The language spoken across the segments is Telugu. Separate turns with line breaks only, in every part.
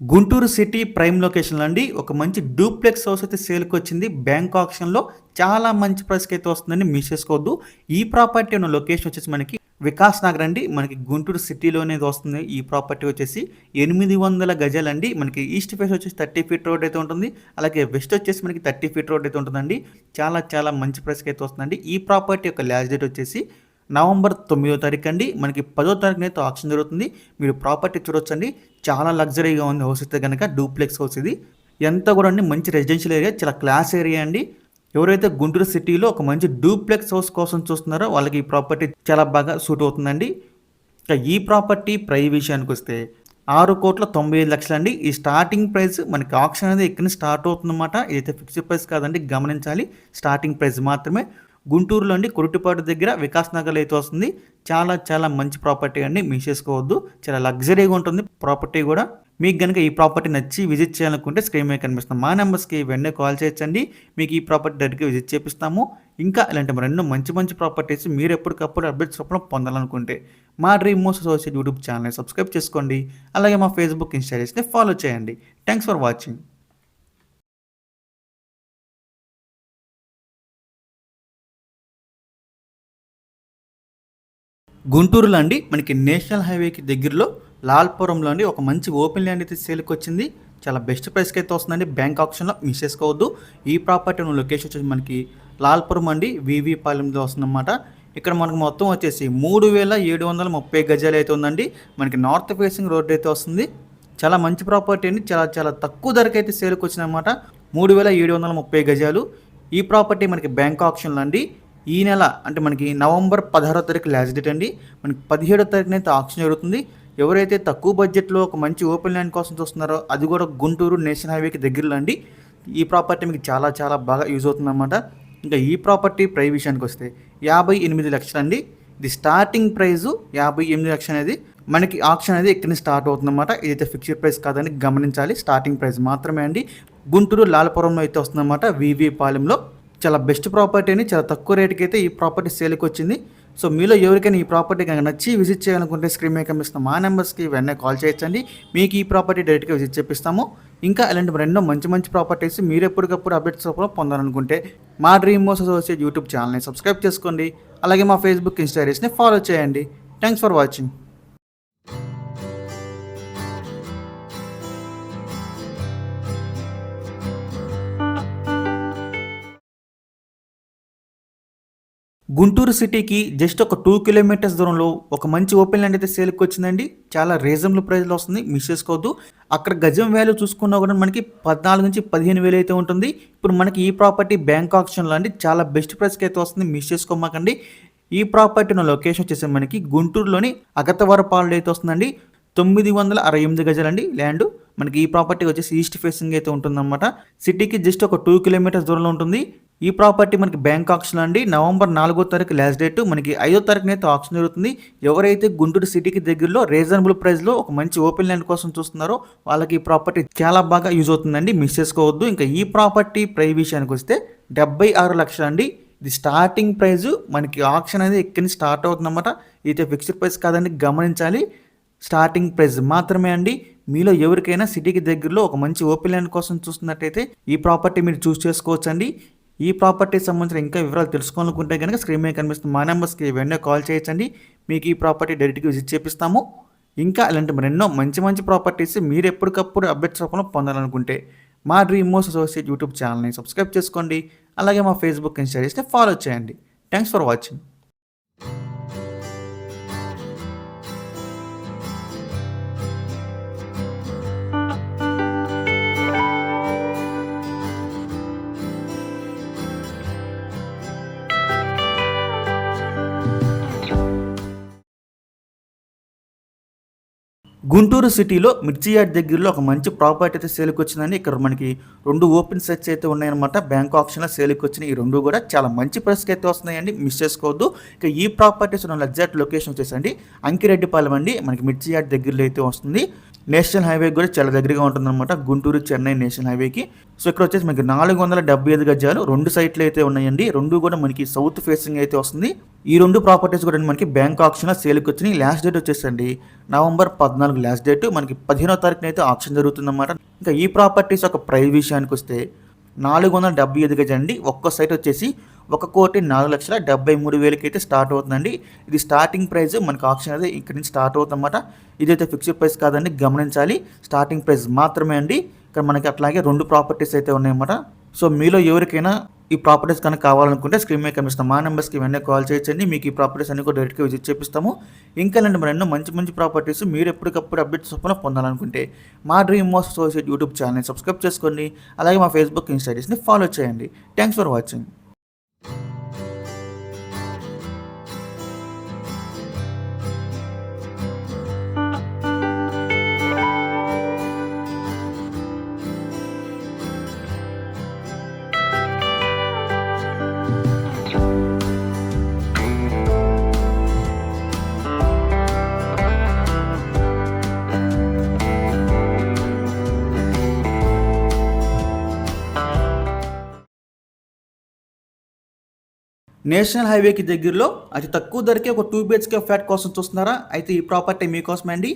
గుంటూరు సిటీ ప్రైమ్ లొకేషన్లో అండి. ఒక మంచి డూప్లెక్స్ హౌస్ అయితే సేల్కి వచ్చింది. బ్యాంక్ ఆప్షన్లో చాలా మంచి ప్రైస్కి అయితే వస్తుందని మిస్ చేసుకోవద్దు. ఈ ప్రాపర్టీ ఉన్న లొకేషన్ వచ్చేసి మనకి వికాస్ నగర్ అండి. మనకి గుంటూరు సిటీలోనే వస్తుంది. ఈ ప్రాపర్టీ వచ్చేసి ఎనిమిది వందల గజాలండి మనకి ఈస్ట్ ఫేస్ వచ్చేసి థర్టీ ఫీట్ రోడ్ అయితే ఉంటుంది. అలాగే వెస్ట్ వచ్చేసి మనకి థర్టీ ఫీట్ రోడ్ అయితే ఉంటుందండి. చాలా చాలా మంచి ప్రైస్కి అయితే వస్తుందండి. ఈ ప్రాపర్టీ యొక్క లాస్ట్ డేట్ వచ్చేసి నవంబర్ తొమ్మిదో తారీఖు అండి. మనకి పదో తారీఖున అయితే ఆప్షన్ జరుగుతుంది. మీరు ప్రాపర్టీ చూడొచ్చండి. చాలా లగ్జరీగా ఉంది హౌస్ అయితే కనుక డూప్లెక్స్ హౌస్ ఇది. ఎంత కూడా అండి మంచి రెసిడెన్షియల్ ఏరియా చాలా క్లాస్ ఏరియా అండి. ఎవరైతే గుంటూరు సిటీలో ఒక మంచి డూప్లెక్స్ హౌస్ కోసం చూస్తున్నారో వాళ్ళకి ఈ ప్రాపర్టీ చాలా బాగా సూట్ అవుతుందండి. ఇక ఈ ప్రాపర్టీ ప్రై విషయానికి వస్తే ఆరు కోట్ల తొంభై ఐదు లక్షలు అండి. ఈ స్టార్టింగ్ ప్రైస్ మనకి ఆప్షన్ అనేది ఇక్కడ స్టార్ట్ అవుతుందన్నమాట. ఇదైతే ఫిక్స్డ్ ప్రైస్ కాదండి గమనించాలి. స్టార్టింగ్ ప్రైస్ మాత్రమే. గుంటూరులో అండి కొరటిపాటు దగ్గర వికాస్ నగర్లో అయితే వస్తుంది. చాలా చాలా మంచి ప్రాపర్టీ అండి మిస్ చేసుకోవద్దు. చాలా లగ్జరీగా ఉంటుంది ప్రాపర్టీ కూడా. మీకు కనుక ఈ ప్రాపర్టీ నచ్చి విజిట్ చేయాలనుకుంటే స్క్రీన్ మీద కనిపిస్తుంది మా నెంబర్స్కి వెంటనే కాల్ చేయొచ్చండి. మీకు ఈ ప్రాపర్టీ డైరెక్ట్గా విజిట్ చేపిస్తాము. ఇంకా ఇలాంటి మరెన్నో మంచి మంచి ప్రాపర్టీస్ మీరు ఎప్పటికప్పుడు అప్డేట్స్ రూపంలో పొందాలనుకుంటే మా డ్రీమ్ మోస్ట్ అసోసియేట్ యూట్యూబ్ ఛానల్ని సబ్స్క్రైబ్ చేసుకోండి. అలాగే మా ఫేస్బుక్ ఇన్స్టాగ్రామ్స్ని ఫాలో చేయండి. Thanks for watching. గుంటూరులో అండి మనకి నేషనల్ హైవేకి దగ్గరలో లాల్పురంలో అండి ఒక మంచి ఓపెన్ ల్యాండ్ అయితే సేల్కి వచ్చింది చాలా బెస్ట్ ప్రైస్కి అయితే వస్తుందండి. బ్యాంక్ ఆప్షన్లో మిస్ చేసుకోవద్దు. ఈ ప్రాపర్టీ ఉన్న లొకేషన్ వచ్చేసి మనకి లాల్పురం అండి వివి పాలెంలో వస్తుందన్నమాట. ఇక్కడ మనకు మొత్తం వచ్చేసి మూడు వేల ఏడు వందల ముప్పై గజాలు అయితే ఉందండి. మనకి నార్త్ ఫేసింగ్ రోడ్ అయితే వస్తుంది. చాలా మంచి ప్రాపర్టీ అండి. చాలా చాలా తక్కువ ధరకి అయితే సేల్కి వచ్చిందన్నమాట మూడు వేల ఏడు వందల ముప్పై గజాలు. ఈ ప్రాపర్టీ మనకి బ్యాంక్ ఆప్షన్లో అండి. ఈ నెల అంటే మనకి నవంబర్ పదహారో తారీఖు లాస్ట్ డేట్ అండి. మనకి పదిహేడో తారీఖున అయితే ఆక్షన్ జరుగుతుంది. ఎవరైతే తక్కువ బడ్జెట్లో ఒక మంచి ఓపెన్ ల్యాండ్ కోసం చూస్తున్నారో అది కూడా గుంటూరు నేషనల్ హైవేకి దగ్గరలో అండి. ఈ ప్రాపర్టీ మీకు చాలా చాలా బాగా యూజ్ అవుతుందన్నమాట. ఇంకా ఈ ప్రాపర్టీ ప్రై విషయానికి వస్తే యాభై ఎనిమిది లక్షలు అండి. ఇది స్టార్టింగ్ ప్రైజు యాభై ఎనిమిది లక్షలు అనేది. మనకి ఆప్షన్ అనేది ఇక్కడ స్టార్ట్ అవుతుందన్నమాట. ఇదైతే ఫిక్స్డ్ ప్రైస్ కాదని గమనించాలి. స్టార్టింగ్ ప్రైస్ మాత్రమే అండి. గుంటూరు లాలపురంలో అయితే వస్తుందన్నమాట. వివి పాలెంలో. చాలా బెస్ట్ ప్రాపర్టీ అని చాలా తక్కువ రేటుకి అయితే ఈ ప్రాపర్టీ సేల్కి వచ్చింది. సో మీలో ఎవరికైనా ఈ ప్రాపర్టీ కనుక నచ్చి విజిట్ చేయాలనుకుంటే స్క్రీన్ మీద కనిపిస్తున్న మా నెంబర్స్కి వెంటనే కాల్ చేయొచ్చండి మీకు ఈ ప్రాపర్టీ డైరెక్ట్గా విజిట్ చేపిస్తాము. ఇంకా ఇలాంటి రెండో మంచి మంచి ప్రాపర్టీస్ మీరు ఎప్పటికప్పుడు అప్డేట్స్ రూపంలో పొందాలనుకుంటే మా డ్రీమ్ మోస్ అసోసియేట్ యూట్యూబ్ ఛానల్ని సబ్స్క్రైబ్ చేసుకోండి. అలాగే మా ఫేస్బుక్ ఇన్స్టాగ్రామ్స్ని ఫాలో చేయండి. థ్యాంక్స్ ఫర్ వాచింగ్ గుంటూరు సిటీకి జస్ట్ ఒక టూ కిలోమీటర్స్ దూరంలో ఒక మంచి ఓపెన్ ల్యాండ్ అయితే సేల్కి వచ్చిందండి. చాలా రీజనబుల్ ప్రైస్లో వస్తుంది. మిస్ చేసుకోవద్దు. అక్కడ గజం వాల్యూ చూసుకున్నా కూడా మనకి పద్నాలుగు నుంచి పదిహేను వేలు అయితే ఉంటుంది. ఇప్పుడు మనకి ఈ ప్రాపర్టీ బ్యాంక్ ఆప్షన్లో అండి. చాలా బెస్ట్ ప్రైస్కి అయితే వస్తుంది. మిస్ చేసుకోమాకండి. ఈ ప్రాపర్టీ ఉన్న లొకేషన్ వచ్చేసి మనకి గుంటూరులోని అగతవరపాలెం అయితే వస్తుందండి. తొమ్మిది వందల అరవై ఎనిమిది గజాలండి. ల్యాండ్ మనకి ఈ ప్రాపర్టీ వచ్చేసి ఈస్ట్ ఫేసింగ్ అయితే ఉంటుందన్నమాట. సిటీకి జస్ట్ ఒక టూ కిలోమీటర్స్ దూరంలో ఉంటుంది. ఈ ప్రాపర్టీ మనకి బ్యాంక్ ఆప్షన్ అండి. నవంబర్ నాలుగో తారీఖు లాస్ట్ డేట్. మనకి ఐదో తారీఖున అయితే ఆప్షన్ జరుగుతుంది. ఎవరైతే గుంటూరు సిటీకి దగ్గరలో రీజనబుల్ ప్రైస్లో ఒక మంచి ఓపెన్ ల్యాండ్ కోసం చూస్తున్నారో వాళ్ళకి ఈ ప్రాపర్టీ చాలా బాగా యూజ్ అవుతుందండి. మిస్ చేసుకోవద్దు. ఇంకా ఈ ప్రాపర్టీ ప్రైస్ విషయానికి వస్తే డెబ్బై ఆరు లక్షలు అండి. ఇది స్టార్టింగ్ ప్రైస్. మనకి ఆప్షన్ అనేది ఎక్కడి స్టార్ట్ అవుతుందన్నమాట. ఇది ఫిక్స్డ్ ప్రైస్ కాదని గమనించాలి. స్టార్టింగ్ ప్రైస్ మాత్రమే అండి. మీలో ఎవరికైనా సిటీకి దగ్గరలో ఒక మంచి ఓపెన్ ల్యాండ్ కోసం చూస్తున్నట్టయితే ఈ ప్రాపర్టీ మీరు చూస్ చేసుకోవచ్చండి. ఈ ప్రాపర్టీ సంబంధించిన ఇంకా వివరాలు తెలుసుకోవాలనుకుంటే కనుక స్క్రీన్ మీద కనిపిస్తున్న మా నెంబర్స్కి వెంటనే కాల్ చేయొచ్చండి. మీకు ఈ ప్రాపర్టీ డైరెక్ట్గా విజిట్ చేపిస్తాము. ఇంకా ఇలాంటి మరెన్నో మంచి మంచి ప్రాపర్టీస్ మీరు ఎప్పటికప్పుడు అప్డేట్స్ రూపంలో పొందాలనుకుంటే మా డ్రీమ్ మోస్ అసోసియేట్ యూట్యూబ్ ఛానల్ని సబ్స్క్రైబ్ చేసుకోండి. అలాగే మా ఫేస్బుక్ ఇన్స్టా చేస్తే ఫాలో చేయండి. Thanks for watching. గుంటూరు సిటీలో మిర్చి యార్డ్ దగ్గరలో ఒక మంచి ప్రాపర్టీ అయితే సేల్కి వచ్చిందండి ఇక్కడ మనకి రెండు ఓపెన్ సెట్స్ అయితే ఉన్నాయన్నమాట. బ్యాంక్ ఆప్షన్లో సేల్కి వచ్చిన ఈ రెండు కూడా చాలా మంచి ప్రైస్కి అయితే వస్తున్నాయండి. మిస్ చేసుకోవద్దు. ఇక ఈ ప్రాపర్టీస్ ఉన్న ఎగ్జాక్ట్ లొకేషన్ వచ్చేసండి. అంకిరెడ్డిపాలెం అండి. మనకి మిర్చి యార్డ్ దగ్గరలో అయితే వస్తుంది. నేషనల్ హైవే కూడా చాలా దగ్గరగా ఉంటుందన్నమాట. గుంటూరు చెన్నై నేషనల్ హైవేకి. సో ఇక్కడ వచ్చేసి మనకి నాలుగు వందల డెబ్బై ఐదు గజాలు రెండు సైట్లు అయితే ఉన్నాయండి. రెండు కూడా మనకి సౌత్ ఫేసింగ్ అయితే వస్తుంది. ఈ రెండు ప్రాపర్టీస్ కూడా మనకి బ్యాంక్ ఆప్షన్ సేల్కి వచ్చినాయి. లాస్ట్ డేట్ వచ్చేసండి నవంబర్ పద్నాలుగు లాస్ట్ డేట్. మనకి పదిహేనో తారీఖున అయితే ఆప్షన్ జరుగుతుందన్నమాట. ఇంకా ఈ ప్రాపర్టీస్ ఒక ప్రైస్ విషయానికి వస్తే నాలుగు వందల డెబ్బై ఐదు గజండి. ఒక్క సైట్ వచ్చేసి ఒక కోటి నాలుగు లక్షల డెబ్బై మూడు వేలకి అయితే స్టార్ట్ అవుతుందండి. ఇది స్టార్టింగ్ ప్రైస్ మనకు ఆప్షన్ అయితే ఇక్కడ నుంచి స్టార్ట్ అవుతుందన్నమాట. ఇదైతే ఫిక్స్డ్ ప్రైస్ కాదండి గమనించాలి. స్టార్టింగ్ ప్రైస్ మాత్రమే అండి. ఇక్కడ మనకి అట్లాగే రెండు ప్రాపర్టీస్ అయితే ఉన్నాయన్నమాట. సో మీలో ఎవరికైనా ఈ ప్రాపర్టీస్ కనుక కావాలనుకుంటే స్క్రీన్ మీద కనిపిస్తాం మా నెంబర్స్కి వెంటనే కాల్ చేయొచ్చండి. మీకు ఈ ప్రాపర్టీస్ అన్ని కూడా డైరెక్ట్గా విజిట్ చేపిస్తాము. ఇంకా నేను మరి ఎన్నో మంచి మంచి ప్రాపర్టీస్ మీరు ఎప్పటికప్పుడు అప్డేట్స్ చొప్పున పొందాలనుకుంటే మా డ్రీమ్ మోస్ట్ సోసైట్ యూట్యూబ్ ఛానల్ని సబ్స్క్రైబ్ చేసుకోండి. అలాగే మా ఫేస్బుక్ ఇన్స్టాగ్రామ్ని ఫాలో చేయండి. థ్యాంక్స్ ఫర్ వాచింగ్ నేషనల్ హైవేకి దగ్గరలో అతి తక్కువ ధరకే ఒక టూ బిహెచ్కే ఫ్లాట్ కోసం చూస్తున్నారా? అయితే ఈ ప్రాపర్టీ మీకోసమే అండి?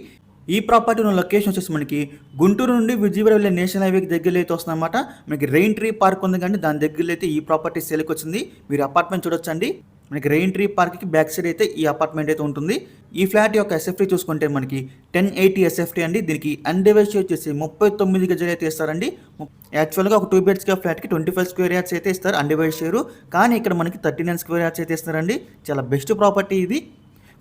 ఈ ప్రాపర్టీ ఉన్న లొకేషన్ వచ్చేసి మనకి గుంటూరు నుండి విజయవాడ వెళ్ళే నేషనల్ హైవేకి దగ్గరలో అయితే వస్తుందన్నమాట. మనకి రెయిన్ ట్రీ పార్క్ ఉంది కానీ దాని దగ్గరలో అయితే ఈ ప్రాపర్టీ సేల్కి వచ్చింది. మీరు అపార్ట్మెంట్ చూడొచ్చండి. మనకి రెయిన్ ట్రీ పార్క్కి బ్యాక్ సైడ్ అయితే ఈ అపార్ట్మెంట్ అయితే ఉంటుంది. ఈ ఫ్లాట్ యొక్క ఎస్ఎఫ్టీ చూసుకుంటే మనకి టెన్ ఎయిటీ ఎస్ఎఫ్టీ అండి. దీనికి అన్డివైస్ వచ్చేసి ముప్పై తొమ్మిది గజలు అయితే ఇస్తారండి. యాక్చువల్గా ఒక టూ బిహెచ్కే ఫ్లాట్కి ట్వంటీ ఫైవ్ స్క్వేర్ యార్డ్స్ అయితే ఇస్తారు అన్డివైడ్ షేరు కానీ ఇక్కడ మనకి థర్టీ నైన్ స్క్వేర్ యార్డ్స్ అయితే ఇస్తారండి. చాలా బెస్ట్ ప్రాపర్టీ ఇది.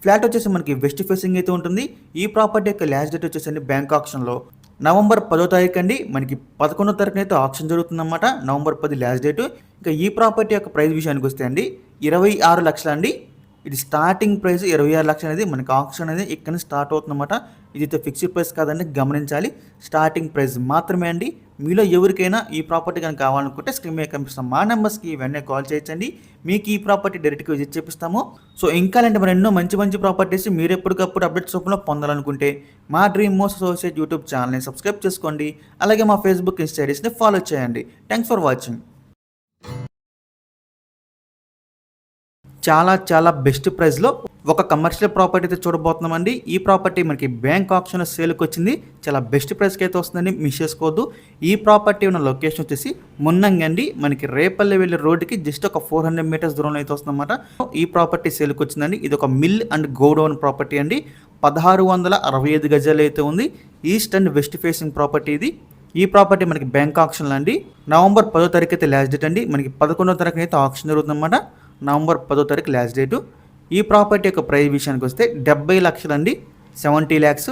ఫ్లాట్ వచ్చేసి మనకి వెస్ట్ ఫేసింగ్ అయితే ఉంటుంది. ఈ ప్రాపర్టీ యొక్క లాస్ట్ డేట్ వచ్చేసి బ్యాంక్ ఆప్షన్లో. నవంబర్ పదో తారీఖు అండి. మనకి పదకొండో తారీఖున అయితే ఆప్షన్ జరుగుతుందన్నమాట. నవంబర్ పది లాస్ట్ డేట్. ఇంకా ఈ ప్రాపర్టీ యొక్క ప్రైస్ విషయానికి వస్తే అండి ఇరవై ఆరు లక్షలు అండి. ఇది స్టార్టింగ్ ప్రైస్ ఇరవై ఆరు లక్షలు అనేది మనకి ఆప్షన్ అనేది ఇక్కడ స్టార్ట్ అవుతుందన్నమాట. ఇదైతే ఫిక్స్డ్ ప్రైస్ కాదండి గమనించాలి. స్టార్టింగ్ ప్రైస్ మాత్రమే అండి. మీలో ఎవరికైనా ఈ ప్రాపర్టీ కనుక కావాలనుకుంటే స్క్రీన్ మీద కనిపిస్తాం మా నెంబర్స్కి వెంటనే కాల్ చేయొచ్చండి. మీకు ఈ ప్రాపర్టీ డైరెక్ట్గా విజిట్ చేపిస్తాము. సో ఇంకా అలాంటి మరి ఎన్నో మంచి మంచి ప్రాపర్టీస్ మీరు ఎప్పటికప్పుడు అప్డేట్స్ రూపంలో పొందాలనుకుంటే మా డ్రీమ్ మోస్ట్ అసోసియేట్ యూట్యూబ్ ఛానల్ని సబ్స్క్రైబ్ చేసుకోండి. అలాగే మా ఫేస్బుక్ ఇన్స్టాడీస్ని ఫాలో చేయండి. థ్యాంక్స్ ఫర్ వాచింగ్ చాలా చాలా బెస్ట్ ప్రైస్లో ఒక కమర్షియల్ ప్రాపర్టీ అయితే చూడబోతున్నామండి. ఈ ప్రాపర్టీ మనకి బ్యాంక్ ఆప్షన్ సేల్కి వచ్చింది చాలా బెస్ట్ ప్రైస్కి అయితే వస్తుందండి. మిస్ చేసుకోవద్దు. ఈ ప్రాపర్టీ ఉన్న లొకేషన్ వచ్చేసి మున్నంగండి మనకి రేపల్లె వెళ్ళే రోడ్డుకి జస్ట్ ఒక ఫోర్ హండ్రెడ్ మీటర్స్ దూరంలో అయితే వస్తుందన్నమాట. ఈ ప్రాపర్టీ సేల్కి వచ్చిందండి ఇది ఒక మిల్ అండ్ గోడౌన్ ప్రాపర్టీ అండి. పదహారు వందల అరవై ఐదు గజాలు అయితే ఉంది. East and west facing property ఇది. ఈ ప్రాపర్టీ మనకి బ్యాంక్ ఆప్షన్లో అండి. నవంబర్ పదో తారీఖు అయితే లాస్ట్ డేట్ అండి. మనకి పదకొండో తారీఖున అయితే ఆప్షన్ జరుగుతుందన్నమాట. నవంబర్ పదో తారీఖు లాస్ట్ డేటు ఈ ప్రాపర్టీ యొక్క ప్రైస్ విషయానికి వస్తే డెబ్బై లక్షలు అండి సెవెంటీ ల్యాక్స్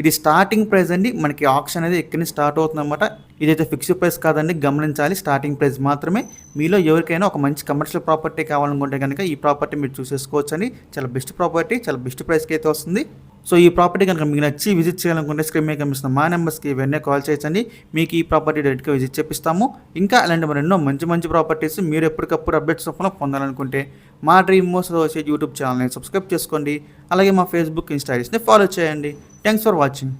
ఇది స్టార్టింగ్ ప్రైస్ అండి. మనకి ఆప్షన్ అనేది ఎక్కడి నుంచి స్టార్ట్ అవుతుందన్నమాట. ఇదైతే ఫిక్స్డ్ ప్రైస్ కాదండి గమనించాలి. స్టార్టింగ్ ప్రైస్ మాత్రమే. మీలో ఎవరికైనా ఒక మంచి కమర్షియల్ ప్రాపర్టీ కావాలనుకుంటే కనుక ఈ ప్రాపర్టీ మీరు చూసేసుకోవచ్చు అండి చాలా బెస్ట్ ప్రాపర్టీ చాలా బెస్ట్ ప్రైస్కి అయితే వస్తుంది. సో ఈ ప్రాపర్టీ కనుక మీకు నచ్చి విజిట్ చేయాలనుకుంటే స్క్రీన్ మీద కనిపిస్తున్న మా నెంబర్స్కి వెంటనే కాల్ చేయొచ్చండి మీకు ఈ ప్రాపర్టీ డైరెక్ట్గా విజిట్ చేపిస్తాము. ఇంకా అలాంటి మరి ఎన్నో మంచి మంచి ప్రాపర్టీస్ మీరు ఎప్పటికప్పుడు అప్డేట్స్ రూపంలో పొందాలనుకుంటే మా డ్రీమ్ మోస్ వచ్చే యూట్యూబ్ ఛానల్ని సబ్స్క్రైబ్ చేసుకోండి. అలాగే మా ఫేస్బుక్ ఇన్స్టాగ్రామ్స్ని ఫాలో చేయండి. థ్యాంక్స్ ఫర్ వాచింగ్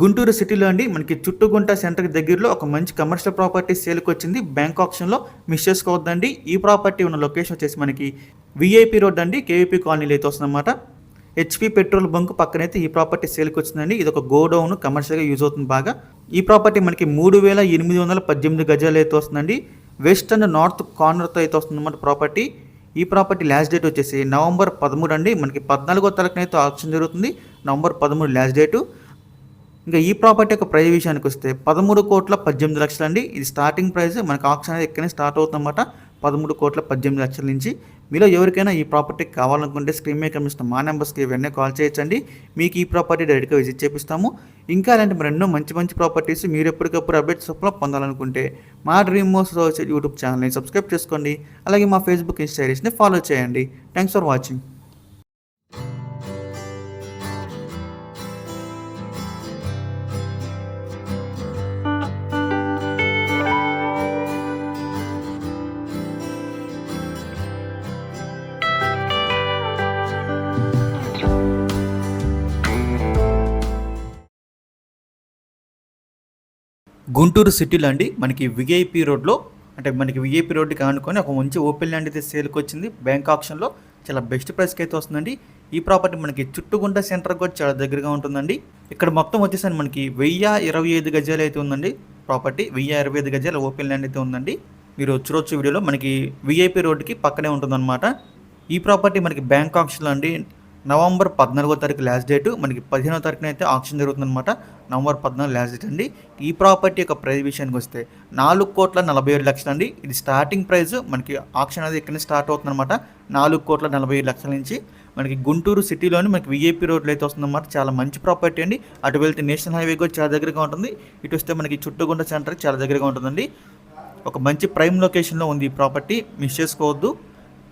గుంటూరు సిటీలో అండి మనకి చుట్టుగుంట సెంటర్ దగ్గరలో ఒక మంచి కమర్షియల్ ప్రాపర్టీ సేల్కి వచ్చింది బ్యాంక్ ఆప్షన్లో మిస్ చేసుకోవద్దండి. ఈ ప్రాపర్టీ ఉన్న లొకేషన్ వచ్చేసి మనకి విఐపి రోడ్ అండి కేవీపీ కాలనీలో అయితే వస్తుందన్నమాట. హెచ్పి పెట్రోల్ బంక్ పక్కనైతే ఈ ప్రాపర్టీ సేల్కి వచ్చిందండి ఇది ఒక గోడౌన్ కమర్షియల్గా యూజ్ అవుతుంది బాగా. ఈ ప్రాపర్టీ మనకి మూడు వేల ఎనిమిది వందల పద్దెనిమిది గజాలు అయితే వస్తుందండి. వెస్ట్ అండ్ నార్త్ కార్నర్తో అయితే వస్తుందన్నమాట ప్రాపర్టీ ఈ ప్రాపర్టీ లాస్ట్ డేట్ వచ్చేసి నవంబర్ పదమూడు అండి. మనకి పద్నాలుగో తారీఖునైతే ఆప్షన్ జరుగుతుంది. నవంబర్ పదమూడు లాస్ట్ డేటు ఇంకా ఈ ప్రాపర్టీ యొక్క ప్రైజ్ విషయానికి వస్తే పదమూడు కోట్ల పద్దెనిమిది లక్షలు అండి ఇది స్టార్టింగ్ ప్రైస్ మనకు ఆప్షన్ అనేది ఎక్కడైనా స్టార్ట్ అవుతుందన్నమాట. పదమూడు కోట్ల పద్దెనిమిది లక్షల నుంచి. మీలో ఎవరికైనా ఈ ప్రాపర్టీ కావాలనుకుంటే స్క్రీన్ మీద కనిపిస్తున్న మా నెంబర్స్కి వెంటనే కాల్ చేయొచ్చండి. మీకు ఈ ప్రాపర్టీ డైరెక్ట్గా విజిట్ చేపిస్తాము. ఇంకా అలాంటి మరెన్నో మంచి మంచి ప్రాపర్టీస్ మీరు ఎప్పటికప్పుడు అప్డేట్స్ చొప్పున పొందాలనుకుంటే మా డ్రీమ్ మోస్ యూట్యూబ్ ఛానల్ని సబ్స్క్రైబ్ చేసుకోండి. అలాగే మా ఫేస్బుక్ ఇన్స్టాగ్రామ్స్ని ఫాలో చేయండి. థ్యాంక్స్ ఫర్ వాచింగ్ గుంటూరు సిటీలో అండి మనకి విఐపి రోడ్లో అంటే మనకి విఐపి రోడ్డుకి ఆనుకొని ఒక మంచి ఓపెన్ ల్యాండ్ అయితే సేల్కి వచ్చింది. బ్యాంక్ ఆప్షన్లో చాలా బెస్ట్ ప్రైస్కి అయితే వస్తుందండి. ఈ ప్రాపర్టీ మనకి చుట్టుగుంట సెంటర్ కూడా చాలా దగ్గరగా ఉంటుందండి. ఇక్కడ మొత్తం వచ్చేసరికి మనకి వెయ్యి ఇరవై ఐదు గజాలు అయితే ఉందండి. ప్రాపర్టీ వెయ్యి ఇరవై ఐదు గజాల ఓపెన్ ల్యాండ్ అయితే ఉందండి. మీరు చూడొచ్చు వీడియోలో మనకి విఐపి రోడ్డుకి పక్కనే ఉంటుందన్నమాట. ఈ ప్రాపర్టీ మనకి బ్యాంక్ ఆప్షన్లో అండి నవంబర్ పద్నాలుగో తారీఖు లాస్ట్ డేట్ మనకి పదిహేనో తారీఖున అయితే ఆప్షన్ జరుగుతుందన్నమాట. నవంబర్ పద్నాలుగు లాస్ట్ డేట్ అండి. ఈ ప్రాపర్టీ యొక్క ప్రైస్ విషయానికి వస్తే నాలుగు కోట్ల నలభై ఏడు లక్షలు అండి. ఇది స్టార్టింగ్ ప్రైస్ మనకి ఆప్షన్ అనేది ఇక్కడ స్టార్ట్ అవుతుందన్నమాట. నాలుగు కోట్ల నలభై ఏడు లక్షల నుంచి మనకి గుంటూరు సిటీలోని మనకి విఐపి రోడ్లో అయితే వస్తుందన్నమాట. చాలా మంచి ప్రాపర్టీ అండి. అటు వెళ్తే నేషనల్ హైవే కూడా చాలా దగ్గరగా ఉంటుంది. ఇటు వస్తే మనకి చుట్టుగుండ సెంటర్ చాలా దగ్గరగా ఉంటుందండి. ఒక మంచి ప్రైమ్ లొకేషన్లో ఉంది ఈ ప్రాపర్టీ మిస్ చేసుకోవద్దు.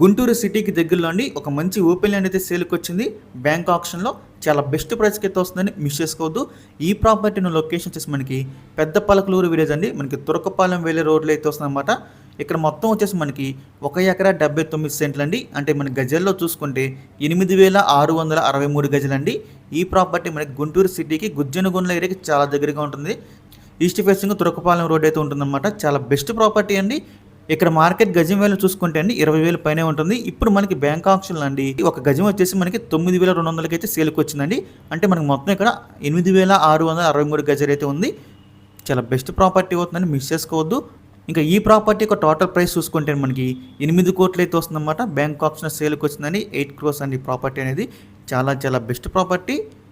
గుంటూరు సిటీకి దగ్గరలో అండి ఒక మంచి ఓపెన్ ల్యాండ్ అయితే సేల్కి వచ్చింది బ్యాంక్ ఆప్షన్లో చాలా బెస్ట్ ప్రైస్కి అయితే వస్తుందని మిస్ చేసుకోవద్దు. ఈ ప్రాపర్టీ లొకేషన్ వచ్చేసి మనకి పెద్ద పలకలూరు విలేజ్ అండి. మనకి తురకపాలెం వెళ్ళే రోడ్లో అయితే వస్తుందన్నమాట. ఇక్కడ మొత్తం వచ్చేసి మనకి ఒక ఎకరా డెబ్బై తొమ్మిది సెంట్లు అండి. అంటే మన గజల్లో చూసుకుంటే ఎనిమిది వేల ఆరు వందల అరవై మూడు గజలండి ఈ ప్రాపర్టీ మనకి గుంటూరు సిటీకి గుజ్జనగుండ్ల ఏరియాకి చాలా దగ్గరగా ఉంటుంది. ఈస్ట్ ఫేసింగ్ తురకపాలెం రోడ్ అయితే ఉంటుందన్నమాట. చాలా బెస్ట్ ప్రాపర్టీ అండి. ఇక్కడ మార్కెట్ గజం వేలు చూసుకుంటే అండి ఇరవై వేలు పైనే ఉంటుంది. ఇప్పుడు మనకి బ్యాంక్ ఆప్షన్ అండి. ఒక గజం వచ్చేసి మనకి తొమ్మిది వేల రెండు వందలకి అయితే సేల్కి వచ్చిందండి. అంటే మనకి మొత్తం ఇక్కడ ఎనిమిది వేల ఆరు వందల అరవై మూడు గజలు అయితే ఉంది. చాలా బెస్ట్ ప్రాపర్టీ అవుతుందని మిస్ చేసుకోవద్దు. ఇంకా ఈ ప్రాపర్టీ ఒక టోటల్ ప్రైస్ చూసుకుంటే మనకి ఎనిమిది కోట్లు అయితే వస్తుందన్నమాట. బ్యాంక్ ఆప్షన్ సేల్కి వచ్చిందని ఎయిట్ క్రోర్స్ అండి ప్రాపర్టీ అనేది. చాలా చాలా బెస్ట్ ప్రాపర్టీ.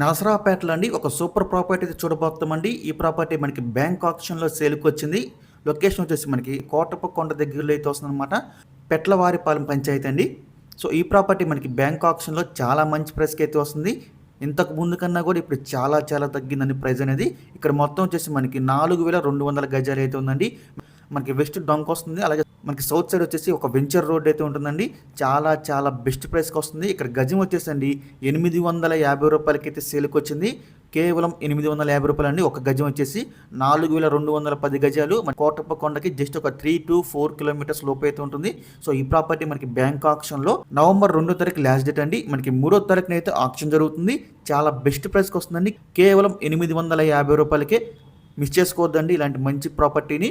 నరసరావుపేటలో అండి ఒక సూపర్ ప్రాపర్టీ అయితే చూడబోతామండి ఈ ప్రాపర్టీ మనకి బ్యాంక్ ఆప్షన్లో సేల్కి వచ్చింది. లొకేషన్ వచ్చేసి మనకి కోటప్ప కొండ దగ్గరలో అయితే వస్తుందన్నమాట. పెట్లవారిపాలెం పంచాయతీ అండి. సో ఈ ప్రాపర్టీ మనకి బ్యాంక్ ఆప్షన్లో చాలా మంచి ప్రైస్కి అయితే వస్తుంది. ఇంతకు ముందు కన్నా కూడా ఇప్పుడు చాలా చాలా తగ్గిందండి ప్రైస్ అనేది. ఇక్కడ మొత్తం వచ్చేసి మనకి నాలుగు వేల రెండు వందల గజాలు అయితే ఉందండి. మనకి వెస్ట్ డొంక్ వస్తుంది అలాగే మనకి సౌత్ సైడ్ వచ్చేసి ఒక వెంచర్ రోడ్ అయితే ఉంటుందండి. చాలా చాలా బెస్ట్ ప్రైస్కి వస్తుంది. ఇక్కడ గజం వచ్చేసండి ఎనిమిది వందల యాభై రూపాయలకి అయితే సేల్కి వచ్చింది. కేవలం ఎనిమిది వందల యాభై రూపాయలు అండి ఒక గజం వచ్చేసి. నాలుగు వేల రెండు వందల పది గజాలు. మన కోటప్ప కొండకి జస్ట్ ఒక త్రీ టు ఫోర్ కిలోమీటర్స్ లోపు అయితే ఉంటుంది. సో ఈ ప్రాపర్టీ మనకి బ్యాంక్ ఆప్షన్లో నవంబర్ రెండో తారీఖు లాస్ట్ డేట్ అండి. మనకి మూడో తారీఖున అయితే ఆప్షన్ జరుగుతుంది. చాలా బెస్ట్ ప్రైస్కి వస్తుందండి. కేవలం ఎనిమిది వందల యాభై రూపాయలకే మిస్ చేసుకోవద్దండి. ఇలాంటి మంచి ప్రాపర్టీని